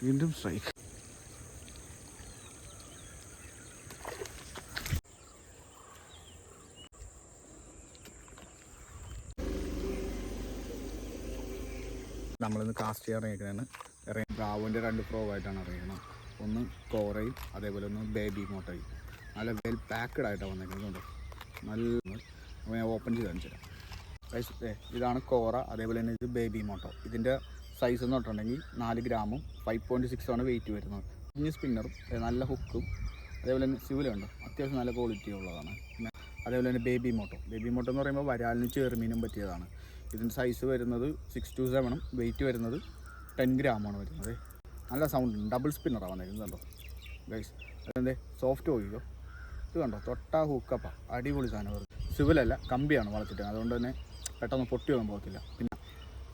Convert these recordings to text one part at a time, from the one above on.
വീണ്ടും സ്ട്രൈക്ക് നമ്മളിന്ന് കാസ്റ്റ് ചെയ്യാൻ ഇറങ്ങിയിരിക്കുകയാണ് ഇറങ്ങി ബ്രാവുവിന്റെ രണ്ട് പ്രോ ആയിട്ടാണ് ഇറങ്ങിയത് ഒന്ന് കോറയും അതേപോലെ ഒന്ന് ബേബി മോട്ടയും നല്ല വെൽ പാക്കഡ് ആയിട്ടാണ് വന്നിരിക്കുന്നത് നല്ല അപ്പോൾ ഞാൻ ഓപ്പൺ ചെയ്ത് കാണിച്ചു തരാം ഇതാണ് കോറ അതേപോലെ തന്നെ ഇത് ബേബി മോട്ടോ ഇതിന്റെ സൈസ് എന്ന് പറഞ്ഞിട്ടുണ്ടെങ്കിൽ നാല് ഗ്രാമും ഫൈവ് പോയിന്റ് ആണ് വെയിറ്റ് വരുന്നത്. കുഞ്ഞ് സ്പിന്നറും നല്ല ഹുക്കും അതേപോലെ തന്നെ സിവിലുണ്ട് അത്യാവശ്യം നല്ല ക്വാളിറ്റി ഉള്ളതാണ്. അതേപോലെ തന്നെ ബേബി മോട്ടോ ബേബി മോട്ടോ എന്ന് പറയുമ്പോൾ വരാലിന് ചെറുമീനും പറ്റിയതാണ്. ഇതിന്റെ സൈസ് വരുന്നത് സിക്സ് ടു സെവനും വെയിറ്റ് വരുന്നത് ടെൻ ഗ്രാമാണ് വരുന്നത്. നല്ല സൗണ്ട് ഡബിൾ സ്പിന്നറാണ് വന്നിരിക്കുന്നത് കണ്ടോ? ഗൈസ് അതെന്തേ? സോഫ്റ്റ് ഓയിലോ ഇത്. കണ്ടോ? തൊട്ടാ ഹൂക്കപ്പ അടിപൊളി സാധനം. സിവിലല്ല കമ്പിയാണ് വളർത്തിട്ട് അതുകൊണ്ട് തന്നെ പെട്ടെന്ന് പൊട്ടി ഒന്നും പോകത്തില്ല.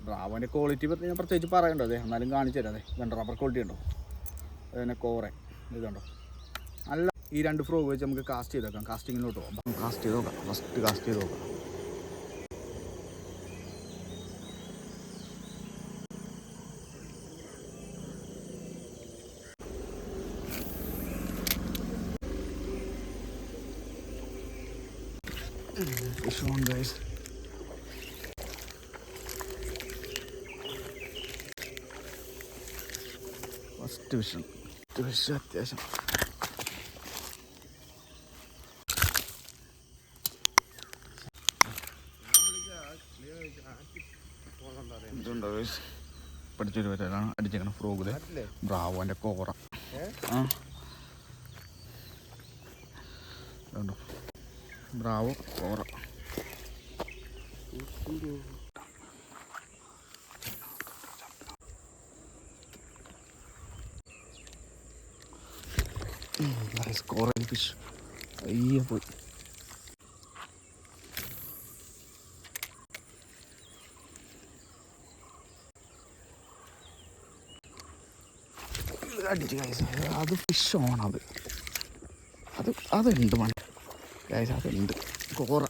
ബ്രാവോന്റെ ക്വാളിറ്റി ഞാൻ പ്രത്യേകിച്ച് പറയണ്ടോ. അതെ എന്നാലും കാണിച്ചു തരാം. അതെ ഇതുണ്ട് റബ്ബർ ക്വാളിറ്റി ഉണ്ടോ? അത് തന്നെ കോറെ ഇതുണ്ടോ നല്ല ഈ രണ്ട് ഫ്രോ വെച്ച് നമുക്ക് കാസ്റ്റ് ചെയ്ത് നോക്കാം കാസ്റ്റിങ്ങിലോട്ട് പോകാം. കാസ്റ്റ് ചെയ്ത് നോക്കാം. ഫസ്റ്റ് കാസ്റ്റ് ചെയ്ത് നോക്കാം. Fish one. ഫസ്റ്റ് വിഷം ഫസ്റ്റ് വിഷം അത്യാവശ്യം? പഠിച്ചൊരു വരാനാണ് അടിച്ചേക്കണ ഫ്രോഗിൽ ബ്രാവോന്റെ കോറ. ആ. ബ്രാവോ കോറ. കോറൽ ഫിഷ് അയ്യ പോയി അടിച്ച് അത് ഫിഷ് ഓണത് അത്. അത് അതുണ്ട് മണി ഗൈസ് അതുണ്ട്. കോറ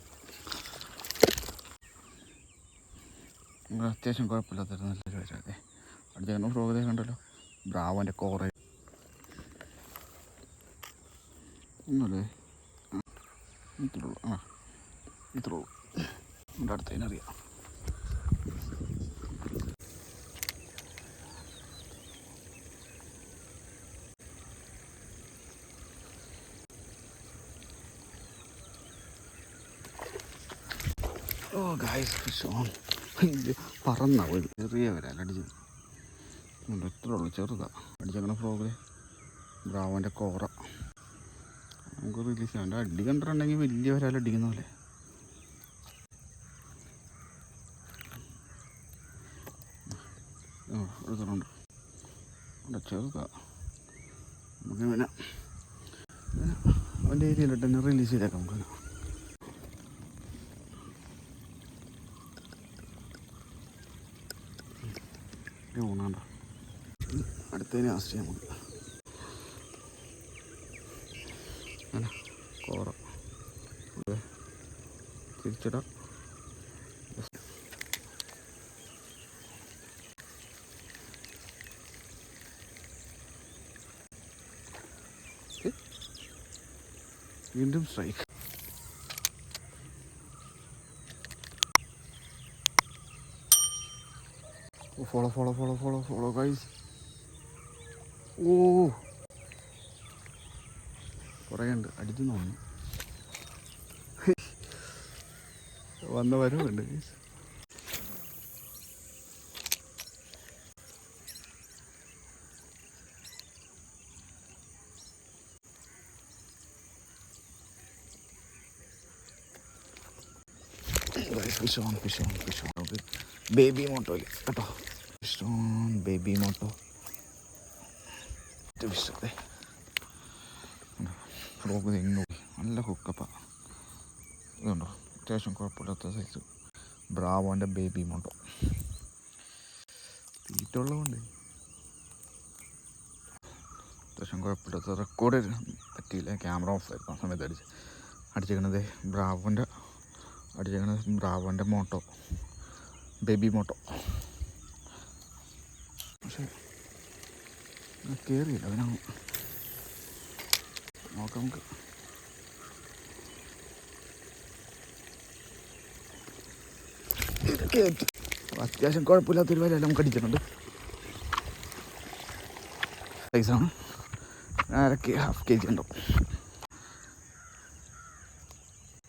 അത്യാവശ്യം കുഴപ്പമില്ലാത്തൊരു നല്ലൊരു വരാം. അടുത്ത ഫ്രോഗ് ഫ്രോഗതേ കണ്ടല്ലോ. ബ്രാവോന്റെ കോറ ഒന്നുമല്ലേ? ഇത്രയുള്ളൂ ആ ഇത്രയുള്ളൂ എന്റെ അടുത്തതിനറിയാം ഓ ഗായ്സ് ഫിഷ് ഓൺ പറന്ന ഒരു ചെറിയ വരാൽ അടിച്ചത് ഇത്രേ ഉള്ളൂ ചെറുതാ. അടിച്ചങ്ങനെ ഫ്രോഗിൽ ബ്രാവന്റെ കോറ. നമുക്ക് റിലീസ് ചെയ്യാം. എന്റെ അടി കണ്ടിട്ടുണ്ടെങ്കിൽ വലിയ ഒരാൾ അടിക്കുന്ന പോലെ. എടുത്തിട്ടുണ്ട്. അവിടെ നമുക്ക് അവന്റെ ഏരിയയിലിട്ട് തന്നെ റിലീസ് ചെയ്തേക്കാം നമുക്ക് ഊണാണ്ടോ അടുത്തതിന് ചെയ്യാം നമുക്ക് അങ്ങനെ കോറ ഇവിടെ തിരിച്ചിടാം? വീണ്ടും strike follow follow follow follow follow guys ഓ കുറേ ഉണ്ട് അടിച്ചു തോന്നുന്നു. വന്ന വരവുണ്ട് fish ബേബി മോട്ടോയിൽ കേട്ടോ. ഫിഷ് ഓൺ ബേബി മോട്ടോ. ഫിഷ് നല്ല ഹുക്കപ്പ ഇതുണ്ടോ? അത്യാവശ്യം കുഴപ്പമില്ലാത്ത സൈസ് ബ്രാവോന്റെ ബേബി മോട്ടോ തീറ്റ ഉള്ളതുകൊണ്ട്. അത്യാവശ്യം കുഴപ്പമില്ലാത്ത റെക്കോർഡ് പറ്റിയില്ല ക്യാമറ ഓഫ് ആയിരുന്നു ആ സമയത്ത് അടിച്ച്. അടിച്ചേക്കണത് ബ്രാവോന്റെ അടിച്ചേക്കണത് ബ്രാവോന്റെ മോട്ടോ ബേബി മോട്ടോ പക്ഷേ കയറിയില്ല അവനാണ് നോക്കാം നമുക്ക്. ഇത് കേറ്റി. അത്യാവശ്യം കുഴപ്പമില്ലാത്തൊരു വില നമുക്ക് അടിച്ചിട്ടുണ്ട്. സൈസാണ് അരക്ക് ഹാഫ് കെ ജി ഉണ്ടാവും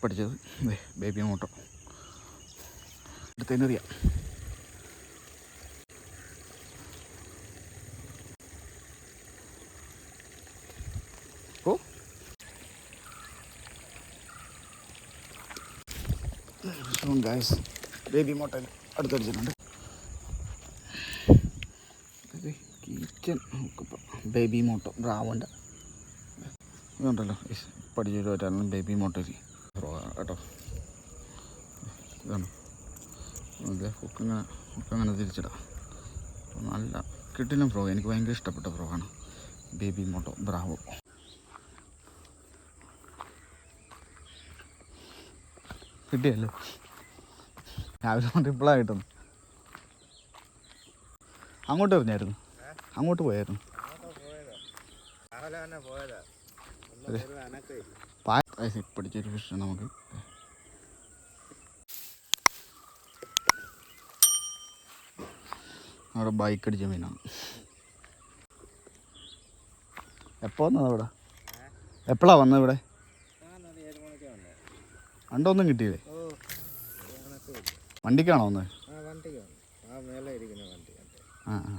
പഠിച്ചത്. ബേബി മോട്ടോ എടുത്തതിനറിയാം ഓ. ഗായ്സ് ബേബി മോട്ടൽ അടുത്തടിച്ചിട്ടുണ്ട്. കിച്ചൻ ബേബി മോട്ടോ ബ്രാവോന്റെ ഇതുണ്ടല്ലോ പഠിച്ചിട്ട് പറ്റാനും ബേബി മോട്ടോയിൽ. കേട്ടോ. ഇതാണ്. അതെ ഹുക്കിങ്ങനെ ഹുക്കങ്ങനെ തിരിച്ചിടാം. നല്ല കിട്ടില്ല ഫ്രോ എനിക്ക് ഭയങ്കര ഇഷ്ടപ്പെട്ട ഫ്രോ ആണ്. ബേബി മോട്ടോ ബ്രാവോ കിട്ടിയല്ലോ. രാവിലെ കിട്ടുന്നു. അങ്ങോട്ട് എറിഞ്ഞായിരുന്നു അങ്ങോട്ട് പോയായിരുന്നു. പിടിച്ചൊരു ഫിഷ് നമുക്ക്. അവിടെ ബൈക്ക് അടിച്ച മീനാണ്. എപ്പോ വന്നത് ഇവിടെ? എപ്പോഴാണ് വന്നത്. ഇവിടെ അണ്ടൊന്നും കിട്ടിയില്ലേ? വണ്ടിക്കാണോ ഒന്ന് ആ മേലെ ഇരിക്കുന്ന വണ്ടി. ആ ആ.